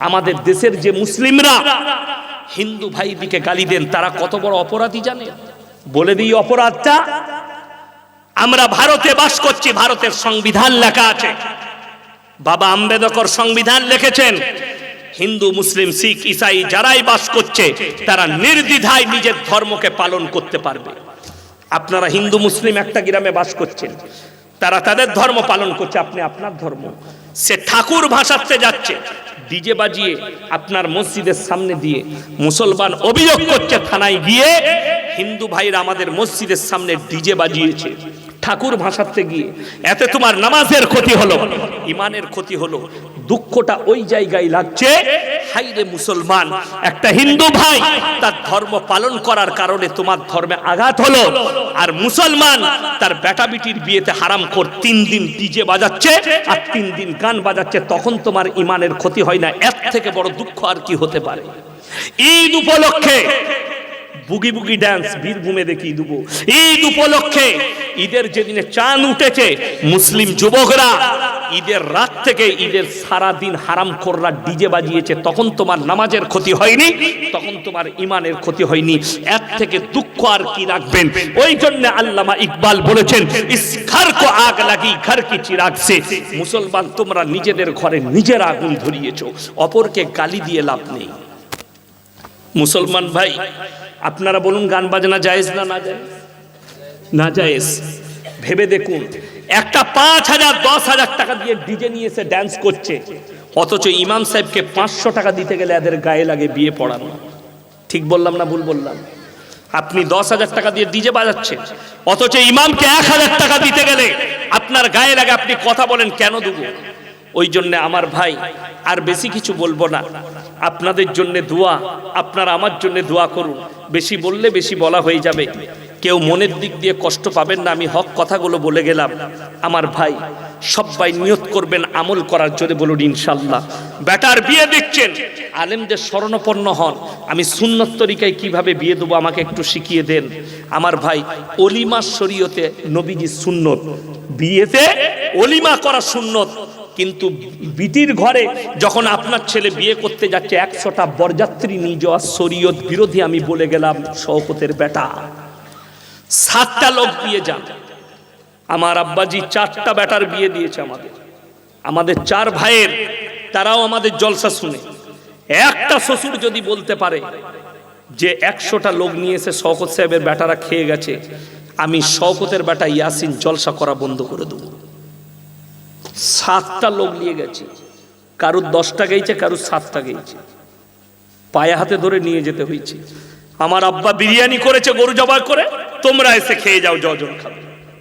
আমাদের দেশের যে মুসলিমরা, হিন্দু ভাইদিকে গালি দেন, তারা কত বড় অপরাধী জানে? বলে দিই অপরাধটা, আমরা ভারতে বাস করছি, ভারতের সংবিধান লেখা আছে। বাবা আম্বেদকর সংবিধান লিখেছেন, হিন্দু, মুসলিম, শিখ, ইসাই যারাই বাস করছে, তারা নির্দ্বিধায় নিজের ধর্মকে পালন করতে পারবে। আপনারা হিন্দু, মুসলিম একটা গ্রামে বাস করছেন। তারা তাদের ধর্ম পালন করছে, আপনি আপনার ধর্ম। সে ঠাকুর ভাসাতে যাচ্ছে, ডিজে বাজিয়ে আপনার মসজিদের সামনে দিয়ে মুসলমান অভিযোগ করছে, থানায় গিয়ে হিন্দু ভাইরা আমাদের মসজিদের সামনে ডিজে বাজিয়েছে। ঠাকুর ভাসাতে গিয়ে, এতে তোমার নামাজের ক্ষতি হলো, ইমানের ক্ষতি হলো দুঃখটা ওই জায়গায় লাগছে। হাইরে মুসলমান একটা হিন্দু ভাই তার ধর্ম পালন করার কারণে তোমার ধর্মে আঘাত হলো। আর মুসলমান তার বেটা বিটির বিয়েতে হারাম কর তিন দিন ডিজে বাজাচ্ছে আর তিন দিন গান বাজাচ্ছে তখন তোমার ইমানের ক্ষতি হয় না। এর থেকে বড় দুঃখ আর কি হতে পারে? ঈদ উপলক্ষে বুগি বুগি ড্যান্স বীরভূমে দেখিয়ে দেবো। ঈদ উপলক্ষে ঈদের যেদিনে চাঁদ উঠেছে মুসলিম যুবকরা ঈদের রাত থেকে ঈদের সারা দিন হারাম কররা ডিজে বাজিয়েছে, তখন তোমার নামাজের ক্ষতি হয়নি, তখন তোমার ইমানের ক্ষতি হয়নি। এর থেকে দুঃখ আর কি রাখবেন? ওই জন্য আল্লামা ইকবাল বলেছেন, ইস ঘর কো আগ লাগি, ঘর কি চিরাগ সে। মুসলমান, তোমরা নিজেদের ঘরে নিজের আগুন ধরিয়েছো, অপরকে গালি দিয়ে লাভ নেই। মুসলমান ভাই, আপনারা বলুন গান বাজনা জায়েজ না না জায়েজ? না জায়েজ। ভেবে দেখুন, একটা পাঁচ হাজার, দশ হাজার টাকা দিয়ে ডিজে নিয়ে এসে ড্যান্স করছে। অথচ ইমাম সাহেবকে পাঁচশো টাকা দিতে গেলে এদের গায়ে লাগে বিয়ে পড়ানো। ঠিক বললাম না ভুল বললাম? আপনি দশ হাজার টাকা দিয়ে ডিজে বাজাচ্ছেন, অথচ ইমামকে এক হাজার টাকা দিতে গেলে আপনার গায়ে লাগে, আপনি কথা বলেন, কেন দেবো? ওই জন্য আমার ভাই, আর বেশি কিছু বলব না। আপনাদের জন্য দোয়া, আপনারা আমার জন্য দোয়া করুন। বেশি বললে বেশি বলা হয়ে যাবে। কেউ মনের দিক দিয়ে কষ্ট পাবেন না, আমি হক কথাগুলো বলে গেলাম। আমার ভাই সবাই নিয়ত করবেন আমল করার জন্য বলুন ইনশাল্লাহ বেটার বিয়ে দিচ্ছেন। আলেমদের স্মরণপন্ন হন। আমি সুন্নত তরিকায় কীভাবে বিয়ে দেবো আমাকে একটু শিখিয়ে দেন। আমার ভাই, অলিমা শরীয়তে নবীজি সুন্নত। বিয়েতে অলিমা করা সুন্নত। কিন্তু বিটির ঘরে যখন আপনার ছেলে বিয়ে করতে যাচ্ছে, একশোটা বরযাত্রী নিয়ে যাওয়া শরীয়ত বিরোধী আমি বলে গেলাম, শওকতের বেটা সাতটা লোক বিয়ে যান। আমার আব্বাজি চারটা বেটার বিয়ে দিয়েছে আমাদের। আমাদের চার ভাইয়ের, তারাও আমাদের জলসা শুনে। একটা শ্বশুর যদি বলতে পারে যে একশোটা লোক নিয়ে এসে শওকত সাহেবের বেটারা খেয়ে গেছে, আমি শওকতের বেটা ইয়াসিন জলসা করা বন্ধ করে দেবো। সাতটা লোক নিয়ে গেছে। কারুর দশটা গেছে কারুর সাতটা গেছে পায়ে হাতে ধরে নিয়ে যেতে হয়েছে। আমার আব্বা বিরিয়ানি করেছে, গরু জবাই করে। তোমরা এসে খেয়ে যাও যজন খাবে।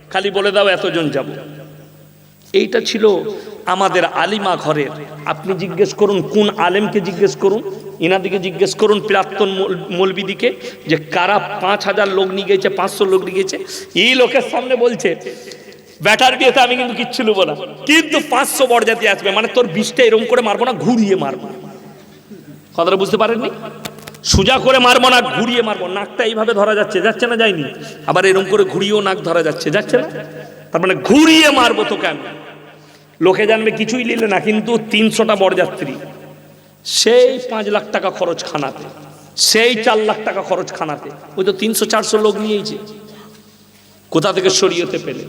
খালি বলে দাও, এতজন যাব। এইটা ছিল আমাদের আলিমা ঘরের। আপনি জিজ্ঞেস করুন, কোন আলেমকে জিজ্ঞেস করুন? ইনাদিকে জিজ্ঞেস করুন, প্রাক্তন মলবিদিকে, যে কারা পাঁচ হাজার লোক নিয়ে গেছে, পাঁচশো লোক নিয়ে গেছে। এই লোকের সামনে বলছে, ব্যাটার বিয়েতে আমি কিন্তু কিচ্ছু নেব না। কিন্তু পাঁচশো বরজাতি আসবে। মানে তোর বিষটা এরকম করে মারবো না, ঘুরিয়ে মারবো। কথাটা বুঝতে পারেননি? সোজা করে মারবো না, ঘুরিয়ে মারবো। নাকটা এইভাবে ধরা যাচ্ছে যাচ্ছে না যায়নি? আবার এরকম করে ঘুরিয়েও নাক ধরা যাচ্ছে যাচ্ছে না? তার মানে ঘুরিয়ে মারবো তো কেন লোকে জানবে কিছুই নিলে না, কিন্তু তিনশোটা বরযাত্রী। সেই পাঁচ লাখ টাকা খরচ খানাতে, সেই চার লাখ টাকা খরচ খানাতে। ওই তো তিনশো, চারশো লোক নিয়েছে কোথা থেকে সরিয়েতে পেলে?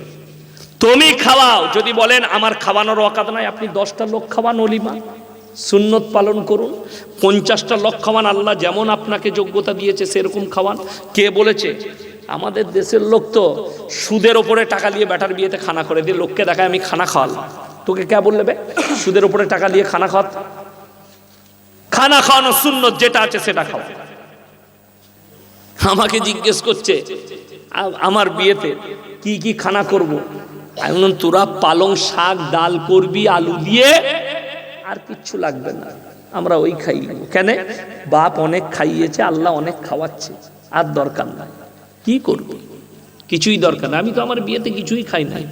তুমি খাওয়াও, যদি বলেন আমার খাওয়ানোর অকাত নাই, আপনি দশটা লোক খাওয়ান অলিমা। সুন্নত পালন করুন। পঞ্চাশটা লোক খাওয়ান, আল্লাহ যেমন আপনাকে যোগ্যতা দিয়েছে সেরকম খাওয়ান। কে বলেছে? আমাদের দেশের লোক তো সুদের ওপরে টাকা নিয়ে ব্যাটার বিয়েতে খানা করে দিয়ে লোককে দেখায়, আমি খানা খাওয়ালাম। তোকে কে বললে বে? সুদের ওপরে টাকা নিয়ে খানা খাওয়া খানা খাওয়ানো সুন্নত, যেটা আছে সেটা খাওয়া আমাকে জিজ্ঞেস করছে আমার বিয়েতে কি কি খানা করব। তোরা পালং শাক, ডাল করবি, আলু দিয়ে আর কিচ্ছু লাগবে না। আমরা ওই খাই। কেন? বাপ অনেক খাইয়েছে, আল্লাহ অনেক খাওয়াচ্ছে। আর দরকার নাই। কি করব? কিছুই দরকার না আমি তো আমার বিয়েতে কিছুই খাই নাই।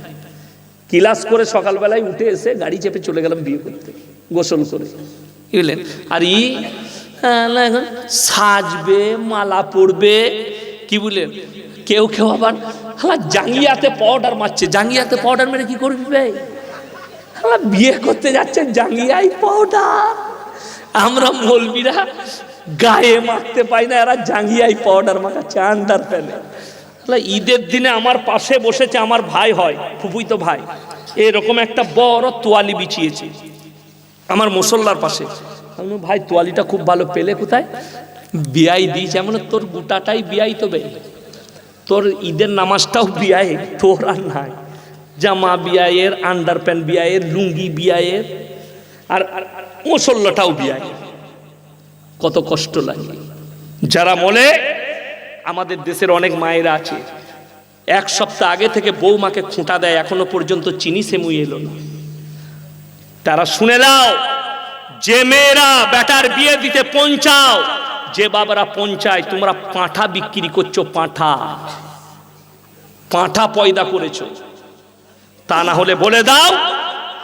কিলাস করে সকালবেলায় উঠে এসে গাড়ি চেপে চলে গেলাম বিয়ে করতে। গোসল করে। বুঝলেন? আর ই এখন সাজবে, মালা পরবে। কি বললেন কেউ কেউ আবার জাঙ্গিয়াতে পাউডার মারছে। জাঙ্গিয়াতে পাউডার মেরে কি করবি ভাই? হালা বিয়ে করতে যাচ্ছে জাঙ্গিয়াই পাউডার আমরা মলবিরা গায়ে মারতে পাই না, এরা জাঙ্গিয়াই পাউডার মাখাচ্ছে আন্ডার প্যানে ঈদের দিনে আমার পাশে বসেছে আমার ভাই হয় ফুপুই তো ভাই। এরকম একটা বড় তোয়ালি বিছিয়েছে আমার মুসল্লার পাশে। আমি ভাই, তোয়ালিটা খুব ভালো পেলে কোথায়? বিয়াই দিয়েছে এমন তোর গোটাটাই বিয়াই তো বে তোর ঈদের নামাজটাও বিয়াই, তোর আর নাই। জামা বিয়ায়ের আন্ডার প্যান্ট বিয়ায়ের, লুঙ্গি বিয়ায়ের, আর মুসল্লাটাও বিয়ায়। কত কষ্ট লাগে। যারা বলে, আমাদের দেশের অনেক মায়েরা আছে, এক সপ্তাহ আগে থেকে বৌমাকে খুঁটা দেয়, এখনও পর্যন্ত চিনি সেমুই এলো না। তারা, শুনে নাও, যে মেয়েরা বেটার বিয়ে দিতে পৌঁছাও, যে বাবারা পৌঁছায়, তোমরা পাঁঠা বিক্রি করছ, পাঁঠা। পাঁঠা পয়দা করেছ। তা না হলে বলে দাও,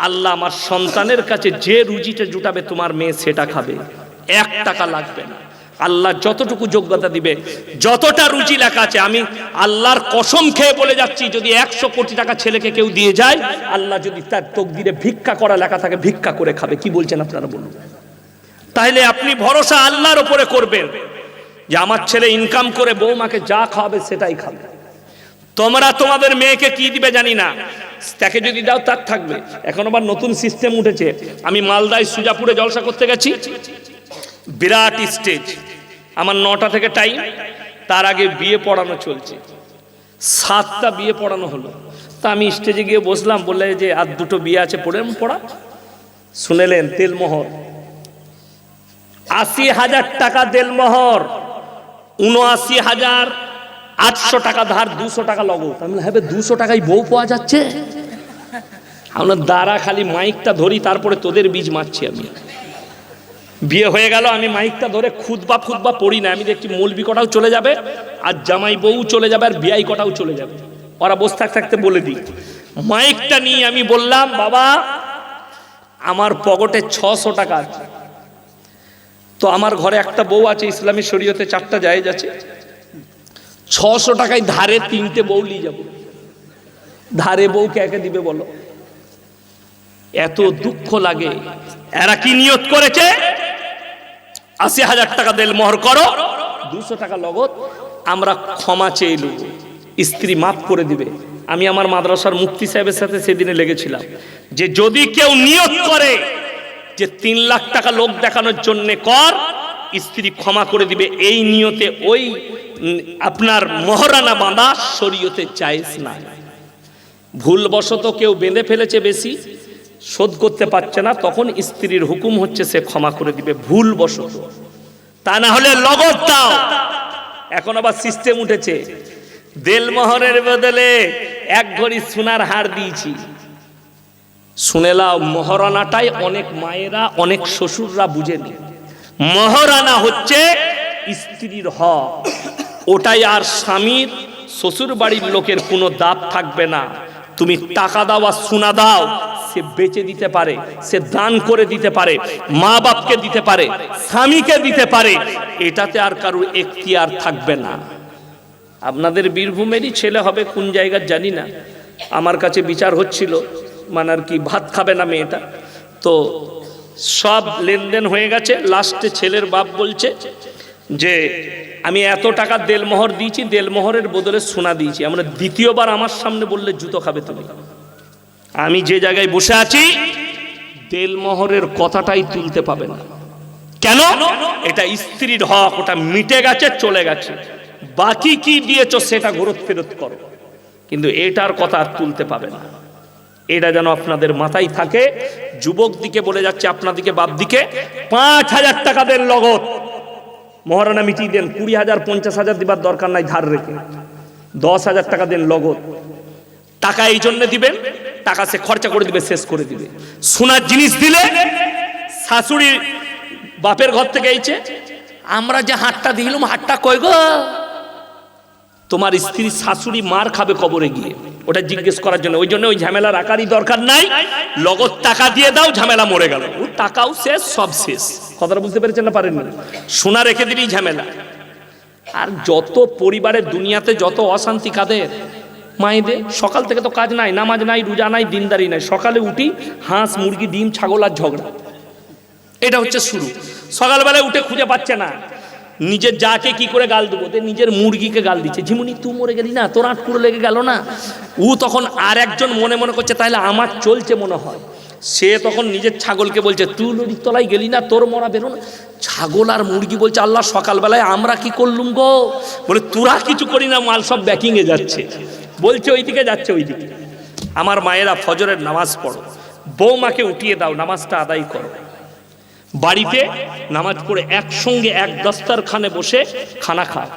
আল্লাহ আমার সন্তানের কাছে যে রুজিটা জুটাবে তোমার মেয়ে সেটা খাবে। এক টাকা লাগবে না। আল্লাহ যতটুকু যোগ্যতা দিবে, যতটা রুচি লেখা আছে, আমি আল্লাহর কসম খেয়ে বলে যাচ্ছি, যদি একশো কোটি টাকা ছেলেকে কেউ দিয়ে যায়, আল্লাহ যদি তার তকদিরে ভিক্ষা করা লেখা থাকে, ভিক্ষা করে খাবে। কি বলছেন আপনারা বলুন। তাহলে আপনি ভরসা আল্লাহর ওপরে করবেন যে আমার ছেলে ইনকাম করে বৌমাকে যা খাওয়াবে সেটাই খাবে। তোমরা তোমাদের মেয়েকে কি দিবে জানি না। তাকে যদি দাও, তার থাকবে। এখন আবার নতুন সিস্টেম উঠেছে। আমি মালদায় সুজাপুরে জলসা করতে গেছি। বিরাট স্টেজ আমার নটা থেকে টাইম তার আগে বিয়ে পড়ানো চলছে। সাতটা বিয়ে পড়ানো হলো। তা আমি স্টেজে গিয়ে বসলাম, বললে যে, আর দুটো বিয়ে আছে, পড়ে পড়া। শুনেলেন তেলমোহর আশি হাজার টাকা দেলমোহর। উনআশি হাজার আটশো টাকা ধার দুশো টাকা লগত আমি বললাম, হ্যাঁ দুশো টাকায় বউ পাওয়া যাচ্ছে। আমরা দ্বারা খালি মাইকটা ধরি তারপরে তোদের বীজ মারছি আমি। বিয়ে হয়ে গেল আমি মাইকটা ধরে খুদবা খুদবা পড়ি না। আমি দেখছি মৌলবি কটাও চলে যাবে আর জামাই বউ চলে যাবে আর বিয়াই কটাও চলে যাবে। ওরা বসে থাকতে থাকতে বলে দিই। মাইকটা নিয়ে আমি বললাম বাবা আমার পকেটে ছশো টাকা আছে। তো আমার ঘরে একটা বউ আছে ইসলামী শরীয়তে চারটা জায়েজ আছে। ছশো টাকায় ধারে তিনটে বউ নিয়ে যাব। ধারে বউ কে দিবে বলো? এত দুঃখ লাগে। এরা কি নিয়ত করেছে? আশি হাজার টাকা দেল মোহর করো। দুশো টাকা লগত আমরা ক্ষমা চেয়ে নেব। স্ত্রী মাফ করে দিবে। আমি আমার মাদ্রাসার মুক্তি সাহেবের সাথে সেদিনে লেগেছিলাম। যে যদি কেউ নিয়ত করে যে তিন লাখ টাকা লোক দেখানোর জন্য কর, স্ত্রী ক্ষমা করে দিবে। এই নিয়তে ওই আপনার মহারানা বাঁধা শরীয়তে চাইস না ভুলবশত কেউ বেঁধে ফেলেছে বেশি, শোধ করতে পারছে না, তখন স্ত্রীর হুকুম হচ্ছে সে ক্ষমা করে দিবে ভুলবশত। তা না হলে লগত দাও। এখন আবার সিস্টেম উঠেছে। দেলমোহরের বদলে এক ঘড়ি সোনার হার দিয়েছি। শুনে লাও মহারানাটাই অনেক মায়েরা, অনেক শ্বশুররা বুঝেনি। মহারানা হচ্ছে স্ত্রীর হক। ওটাই আর স্বামীর শ্বশুর বাড়ির লোকের কোনো দাব থাকবে না। তুমি টাকা দাও আর সোনা দাও, সে বেচে দিতে পারে, সে দান করে দিতে পারে, মা বাপকে দিতে পারে, স্বামীকে দিতে পারে, এটাতে আর কারোর এখতিয়ার থাকবে না। আপনাদের বীরভূমেরই ছেলে হবে কোন জায়গার জানি না। আমার কাছে বিচার হচ্ছিল মানে আর কি ভাত খাবে না মেয়েটা। তো সব লেনদেন হয়ে গেছে, লাস্টে ছেলের বাপ বলছে যে আমি এত টাকা দেলমোহর দিয়েছি, দেলমোহরের বদলে সোনা দিয়েছি। আমরা দ্বিতীয়বার আমার সামনে বললে, জুতো খাবে তুমি। আমি যে জায়গায় বসে আছি, দেলমোহরের কথাটাই তুলতে পাবে না। কেন? এটা স্ত্রীর হক, ওটা মিটে গেছে, চলে গেছে। বাকি কি দিয়েছ, সেটা ঘুরত ফেরত করো। কিন্তু এটার কথা আর তুলতে পাবে না। এটা যেন আপনাদের মাথায় থাকে, যুবক দিকে বলে যাচ্ছে, আপনাদিকে বাপ দিকে পাঁচ হাজার টাকা দেন লগত মহারানা মিটিয়ে দেন কুড়ি হাজার পঞ্চাশ হাজার দিবার দরকার নাই ধার রেখে। দশ হাজার টাকা দেন লগত টাকা এই জন্য দিবেন টাকা সে খরচা করে দিবে, শেষ করে দিবে। সোনার জিনিস দিলে শাশুড়ি বাপের ঘর থেকে এইছে, আমরা যে হাটটা দিলাম, হাটটা কই গো? তোমার স্ত্রী শাশুড়ি মার খাবে কবরে গিয়ে। ওটা জিজ্ঞেস করার জন্য। ওই জন্য ওই ঝামেলা রাখারই দরকার নাই। লগত টাকা দিয়ে দাও, ঝামেলা মরে গেল। ও টাকাও শেষ, সব শেষ। কথাটা বুঝতে পেরেছেন না পারেননি? সোনা রেখে দিলেই ঝামেলা। আর যত পরিবারের দুনিয়াতে যত অশান্তি কাদের, মায়েদের, সকাল থেকে তো কাজ নাই, নামাজ নাই, রোজা নাই, দিনদারি নাই। সকালে উঠি হাঁস, মুরগি, ডিম, ছাগল আর ঝগড়া। এটা হচ্ছে শুরু। সকালবেলায় উঠে খুঁজে পাচ্ছে না। নিজের যাকে কি করে গাল দেবো? নিজের মুরগিকে গাল দিচ্ছে। ঝিমুনি, তুই মরে গেলি না? তোর আটকুড়ো লেগে গেল না? ও তখন আর একজন মনে মনে করছে, তাহলে আমার চলছে মনে হয়। সে তখন নিজের ছাগলকে বলছে, তুই নদীর তলায় গেলি না? তোর মরা বেরো না? ছাগল আর মুরগি বলছে, আল্লাহ, সকালবেলায় আমরা কি করলুম গো? বলে, তোরা কিছু করি না, মাল সব ব্যাকিংয়ে যাচ্ছে। বলছে, ওইদিকে যাচ্ছে, ওইদিকে। আমার মায়েরা ফজরের নামাজ পড়ো। বৌমাকে উঠিয়ে দাও, নামাজটা আদায় করো। বাড়িতে নামাজ পড়ে একসঙ্গে এক দস্তারখানে বসে খানা খাও